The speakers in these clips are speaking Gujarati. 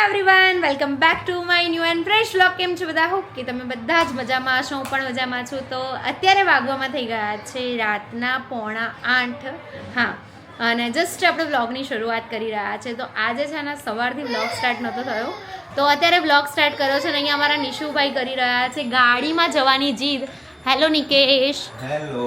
Everyone welcome back to my new and fresh vlog કેમ છો બધા? હોપ કે તમે બધા જ મજામાં હશો હું પણ મજામાં છું. તો અત્યારે વાગવામાં થઈ ગયા છે રાતના પોણા આઠ. હા અને જસ્ટ આપણે વ્લોગની શરૂઆત કરી રહ્યા છે. તો આજે છે ને સવારથી વ્લોગ સ્ટાર્ટ નહોતો થયો. તો અત્યારે વ્લોગ સ્ટાર્ટ કર્યો છે ને અહીંયા અમારા નિશુભાઈ કરી રહ્યા છે ગાડીમાં જવાની જીદ. હેલો નિકેશ હેલો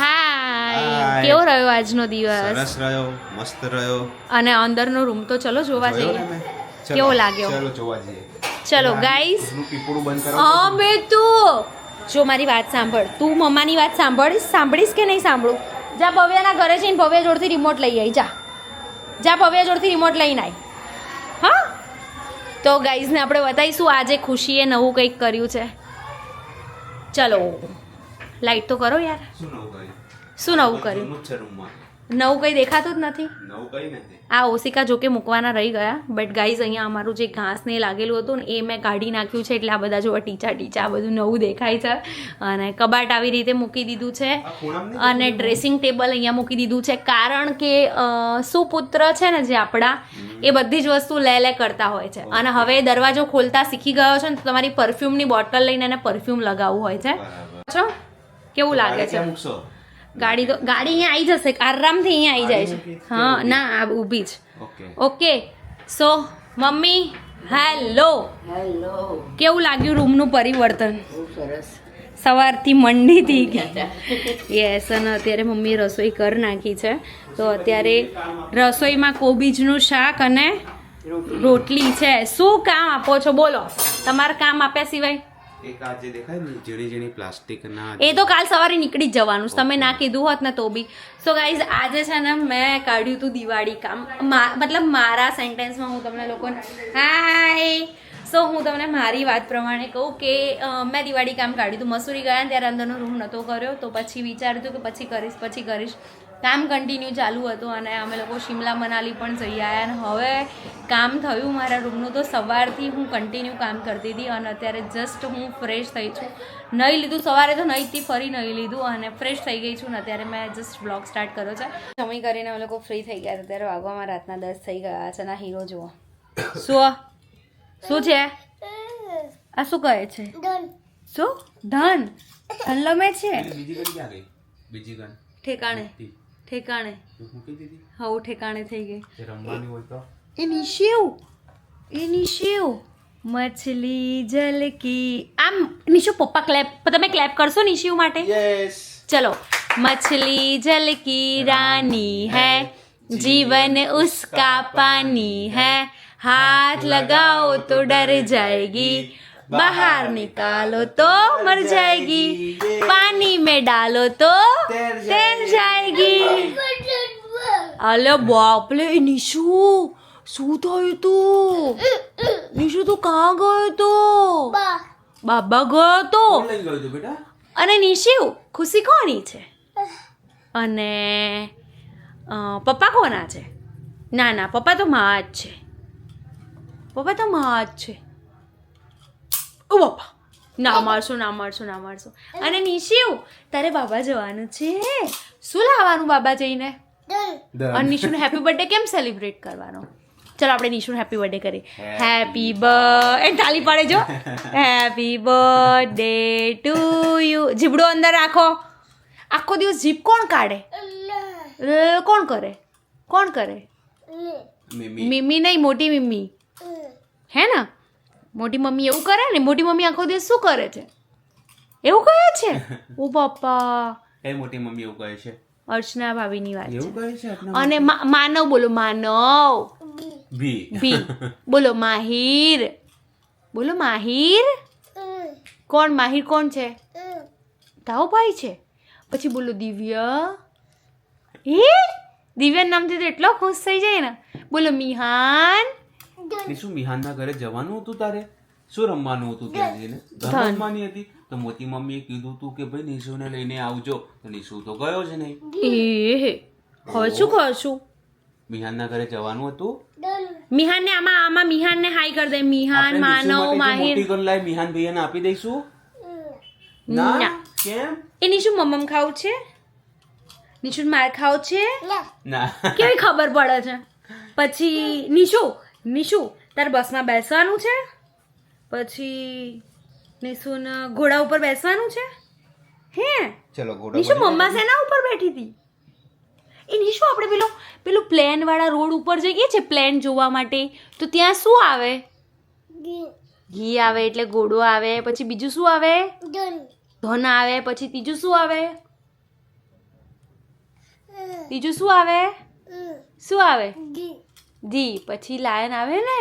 હાય કેવો રહ્યો આજનો દિવસ? સરસ રહ્યો મસ્ત રહ્યો. અને અંદરનો રૂમ તો ચલો જોવા જઈએ. કેવો લાગ્યો? ચલો જોવા જઈએ. ચલો ગાઈસ પીપળું બંધ કરો અમે તો જો મારી વાત સાંભળ. તું મમ્માની વાત સાંભળીશ? સાંભળીશ કે નહીં સાંભળું? જા ભવ્યાના ઘરે જઈને ભવ્ય જોડથી રિમોટ લઈ આવી જા. જા ભવ્ય જોડથી રિમોટ લઈને આવી હા? તો ગાઈઝને આપણે બતાવીશું આજે ખુશીએ નવું કંઈક કર્યું છે. ચલો લાઈટ તો કરો યાર. શું નવું કર્યું? શું નવું કર્યું? નવું કંઈ દેખાતું જ નથી? નવું કઈ નથી. આ ઓસિકા જોકે મૂકવાના રહી ગયા બટ ગાઈઝ અહીંયા અમારું જે ઘાસ ને લાગેલું હતું ને એ મેં કાઢી નાખ્યું છે એટલે આ બધા જોવા ટીચા ટીચા આ બધું નવું દેખાય છે. અને કબાટ આવી રીતે મૂકી દીધું છે. અને ડ્રેસિંગ ટેબલ અહીંયા મૂકી દીધું છે કારણ કે સુપુત્ર છે ને જે આપણા એ બધી જ વસ્તુ લે લે કરતા હોય છે. અને હવે દરવાજો ખોલતા શીખી ગયો છે ને તો તમારી પરફ્યુમની બોટલ લઈને એને પરફ્યુમ લગાવવું હોય છે. કેવું લાગે છે? ગાડી તો ગાડી અહીંયા આવી જશે આરામથી અહીંયા આવી જાય છે. હા ના આ ઊભી જ. Okay. Okay so mummy hello. Hello. કેવું લાગ્યું રૂમનું પરિવર્તન? સરસ. સવારથી મંડીથી યસ અને અત્યારે મમ્મીએ રસોઈ કરી નાખી છે. તો અત્યારે રસોઈમાં કોબીજનું શાક અને રોટલી છે. શું કામ આપો છો? બોલો. તમારે કામ આપ્યા સિવાય? એક આ જે દેખાય ને ઝીણી ઝીણી પ્લાસ્ટિક એ તો કાલ સવારે નીકળી જ જવાનું. તમે ના કીધું હોત ને તો બી. સો ગાઈઝ આજે છે ને મેં કાઢ્યું હતું દિવાળી કામ મતલબ મારા સેન્ટેન્સમાં હું તમને લોકોને હાય સો હું તમને મારી વાત પ્રમાણે કહું કે મેં દિવાળી કામ કાઢ્યું હતું મસૂરી ગયા ત્યારે અંદરનો રૂમ નહોતો કર્યો. તો પછી વિચાર્યું હતું કે પછી કરીશ પછી કરીશ. કામ કન્ટિન્યુ ચાલુ હતું અને અમે લોકો શિમલા મનાલી પણ જઈ આવ્યા અને હવે કામ થયું મારા રૂમનું તો સવારથી હું કન્ટિન્યુ કામ કરતી હતી અને અત્યારે જસ્ટ હું ફ્રેશ થઈ છું. નહીં લીધું સવારે તો નહીંથી ફરી નહીં લીધું અને ફ્રેશ થઈ ગઈ છું ને અત્યારે મેં જસ્ટ બ્લોગ સ્ટાર્ટ કર્યો છે. જમી કરીને અમે લોકો ફ્રી થઈ ગયા હતા ત્યારે વાગવામાં રાતના દસ થઈ ગયા છે. ના હીરો જુઓ. શું? શું છે? આ શું કહે છે? શું? ધન? ધન લમે છે? બીજી ગન ક્યાં ગઈ? બીજી ગન ઠેકાણે. ઠેકાણે મૂકી દીધી હવ ઠેકાણે થઈ ગઈ જે રમવાની હોય તો એની શેવ એની શેવ મછલી જલકી આમ નિશુ પપ્પા ક્લેપ તમે ક્લેપ કરશો નિશુ માટે યસ चलो मछली जल की रानी है जीवन उसका पानी है हाथ लगाओ तो डर जाएगी बाहर निकालो तो मर जाएगी पानी में डालो तो तैर जाएगी અલે બાપલે એ નિશુ શું થયું તું નિશુ તું કાં ગયો તો બાબા ગયો તો કોણ લઈ ગયું તું બેટા અને નિશિવ ખુશી કોની છે અને અ, પપ્પા કોના છે ના ના પપ્પા તો મા જ છે પપ્પા તો મા જ છે ઓ બાપા ના મારશો ના મારશો ના મારશો. અને નિશિવ તારે બાબા જવાનું છે. શું લાવવાનું બાબા જઈને? અને નિશુનો હેપી બર્થડે કેમ સેલિબ્રેટ કરવાનો? ચલો આપણે નિશુનો હેપી બર્થડે કરીએ. હેપી બર્થ એ તાલી પાડે જો. હેપી બર્થડે ટુ યુ જીબડો અંદર રાખો. આખો દિવસ જીભ કોણ કાઢે? કોણ કરે? કોણ કરે? મિમી. મિમ્મી નહીં મોટી મિમ્મી હે ને? મોટી મમ્મી એવું કરે ને મોટી મમ્મી આખો દિવસ શું કરે છે? એવું કહે છે? ઓ બાપા. એ મોટી મમ્મી એવું કહે છે. અર્ચના ભાભીની વાત એવું કહે છે અને માનવ બોલો માનવ. ભી. ભી. બોલો માહિર. બોલો માહિર. કોણ માહિર કોણ છે? તાવ ભાઈ છે. પછી બોલો દિવ્ય. એ દિવ્યા નામથી તો એટલો ખુશ થઈ જાય ને. બોલો મિહાન. ને શું મિહાનના ઘરે જવાનું હતું તારે? શું રમવાનું હતું ત્યાં જઈને? ધન. રમવાની હતી? તો મોતી મમ્મીએ કીધું તું કે ભાઈ નિશુને લઈને આવજો. તો નિશુ તો ગયો જ નહીં. એ હવે શું કરશું? મિહાનના ઘરે જવાનું હતું? મિહાન ને આમાં આમાં મિહાનને હાઈ કરી દે. મિહાન માનવ માહિર. મોટી ગન લાઈ મિહાન ભૈયાને આપી દઈશું? ના. કેમ? એ નિશુ મમ્મમ ખાવું છે? નિશુ માર ખાવ છે? ના. કેવી ખબર પડે છે? પછી નિશુ નિશુ તારે બસમાં બેસવાનું છે? પછી નિશુન ઘોડા ઉપર બેસવાનું છે? હે? ચલો ઘોડા નિશુ મમ્મા શેના ઉપર બેઠી હતી એ નિશુ આપણે પેલો પેલું પ્લેન વાળા રોડ ઉપર જઈએ છે પ્લેન જોવા માટે? તો ત્યાં શું આવે? ઘી. આવે એટલે ઘોડો આવે પછી બીજું શું આવે? ધન. આવે પછી ત્રીજું શું આવે? ત્રીજું શું આવે? શું આવે? ધી પછી લાયન આવે ને?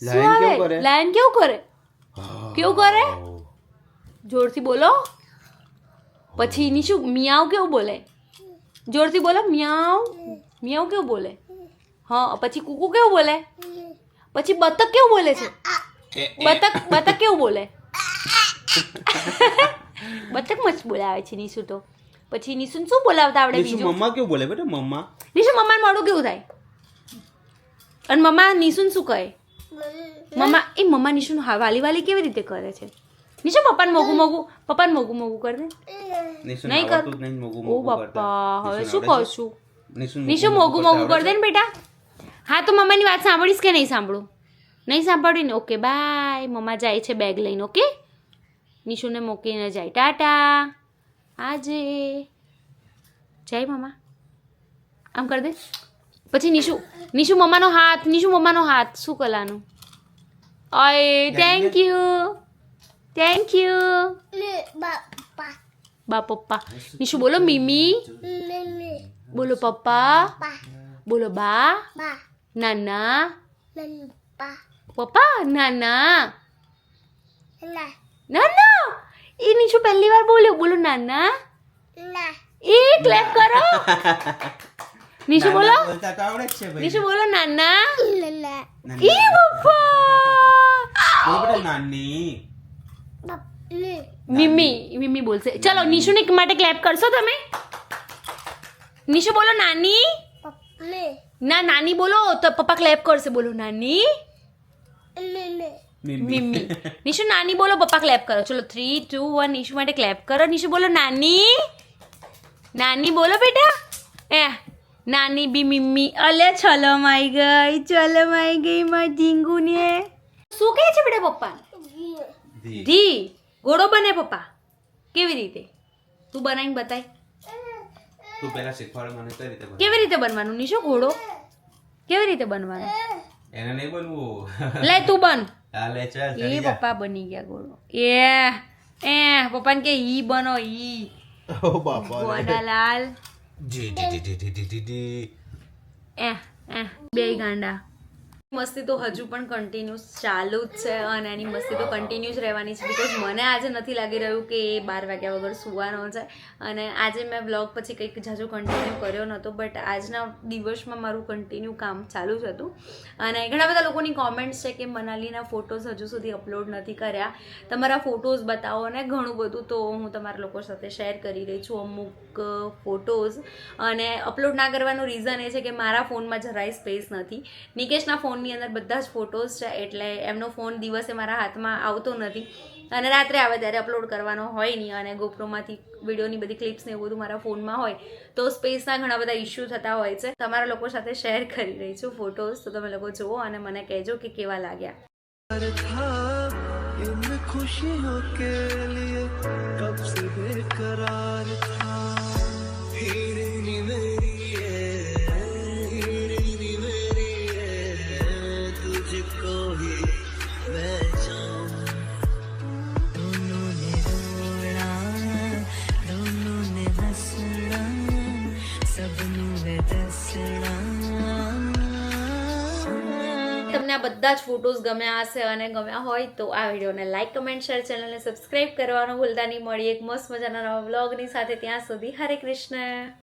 શું આવે? લાયન કેવું કરે? કેવું કરે? જોરથી બોલો. પછી નિશુ મિયાવ કેવું બોલે? જોરથી બોલો મિયાવ મિયાવ કેવું બોલે? હા પછી કુકુ કેવું બોલે? પછી બતક કેવું બોલે છે? બતક બતક કેવું બોલે? બતક મસ્ત બોલાવે છે નિશુ તો. પછી નિશુન શું બોલાવતા આવડે બીજું? મમ્મા કેવું બોલે બેટા મમ્મા? નિશુ મમ્માને મોડું કેવું થાય? અને મમ્મા નિશુન શું કહે? મમ્મા એ મમ્મા નિશુનું વાલી વાલી કેવી રીતે કરે છે? નિશુ પપ્પાને મોગું મોગું પપ્પાને મોગું મોગું કર. દે નહીં કર ઓ બાપા હવે શું કહું છું? નિશુ નિશુ મોગું મોગું કરી દે ને બેટા. હા તો મમ્માની વાત સાંભળીશ કે નહીં સાંભળું? નહીં સાંભળીને? Okay bye. મમ્મા જાય છે બેગ લઈને ઓકે? નિશુને મૂકીને જાય. ટાટા. આજે. જય મમ્મા આમ કરી દે. પછી નિશુ નિશુ મમ્માનો હાથ નિશુ મમ્માનો હાથ. શું કરવાનું? ઓય થેન્ક યુ થેન્ક યુ બા પપ્પા. નિશુ બોલો મીમી. બોલો પપ્પા. બોલો બા. નાના. પપ્પા નાના. નાના. એ નીચું પહેલી વાર બોલ્યો. બોલો નાના. એ ક્લેપ કરો. નીચું બોલો બોલતા તો આવડે જ છે ભાઈ નીચું બોલો નાના નાની. ઈ પપ્પા બોલો બેટા નાની મિમ્મી મિમ્મી બોલશે ચલો નિશુને માટે ક્લેપ કરશો તમે નિશુ બોલો નાની ના નાની બોલો તો પપ્પા ક્લેપ કરશે બોલો નાની મિમ્મી નિશુ નાની બોલો પપ્પા ક્લેપ કરો ચલો થ્રી ટુ વન નિશુ માટે ક્લેપ કરો નિશુ બોલો નાની નાની બોલો બેટા એ નાની બી મિમ્મી અલે ચલો માઈ ગઈ ચલો માઈ ગઈ માં ઢીંગુ ને શું કહે છે બેટા પપ્પા? ધી. ઘોડો બને પપ્પા. કેવી રીતે? તું બનાવીને બતાય. તું પહેલા શીખવાડ મને કઈ રીતે કેવી રીતે બનવાનું? નિશો ઘોડો કેવી રીતે બનવાનું? એને નહીં બનવું. લે તું બન. હા લે ચાલ એ પપ્પા બની ગયા ઘોડો એ એ પપ્પાને કે ઈ બનો ઈ. ઓ બાપા ગોડાલાલ જી જી જી જી જી જી જી. એ એ બે ગાંડા. મસ્તી તો હજુ પણ કન્ટિન્યુઅસ ચાલુ જ છે અને એની મસ્તી તો કન્ટિન્યુ રહેવાની છે બિકોઝ મને આજે નથી લાગી રહ્યું કે એ બાર વાગ્યા વગર સુવાનો છે. અને આજે મેં બ્લોગ પછી કંઈક જાજુ કન્ટિન્યુ કર્યો નહોતો બટ આજના દિવસમાં મારું કન્ટિન્યુ કામ ચાલુ જ હતું. અને ઘણા બધા લોકોની કોમેન્ટ્સ છે કે મનાલીના ફોટોઝ હજુ સુધી અપલોડ નથી કર્યા. તમારા ફોટોઝ બતાવો અને ઘણું બધું તો હું તમારા લોકો સાથે શેર કરી રહી છું અમુક ફોટોઝ અને અપલોડ ના કરવાનું રીઝન એ છે કે મારા ફોનમાં જરાય સ્પેસ નથી. નિકેશના ફોનની અંદર બધા જ ફોટોઝ છે, એટલે એમનો ફોન દિવસે મારા હાથમાં આવતો નથી. અને રાત્રે આવે ત્યારે અપલોડ કરવાનો હોય નહીં અને ગોપ્રોમાંથી વિડીયોની બધી ક્લિપ્સ ને એવું બધું મારા ફોનમાં હોય, તો સ્પેસના ઘણા બધા ઇસ્યુ થતા હોય છે. તમારા લોકો સાથે શેર કરી રહી છું ફોટોઝ તો તમે લોકો જુઓ અને મને કહેજો કે કેવા લાગ્યા. ખુશીઓ કે લીએ થા બધા જ ફોટોઝ ગમ્યા હશે અને ગમ્યા હોય તો આ વિડીયોને લાઇક કમેન્ટ શેર ચેનલને સબસ્ક્રાઈબ કરવાનું ભૂલતા નહીં. મળી એક મસ્ત મજાના નવા વ્લોગની સાથે. ત્યાં સુધી હરે કૃષ્ણ.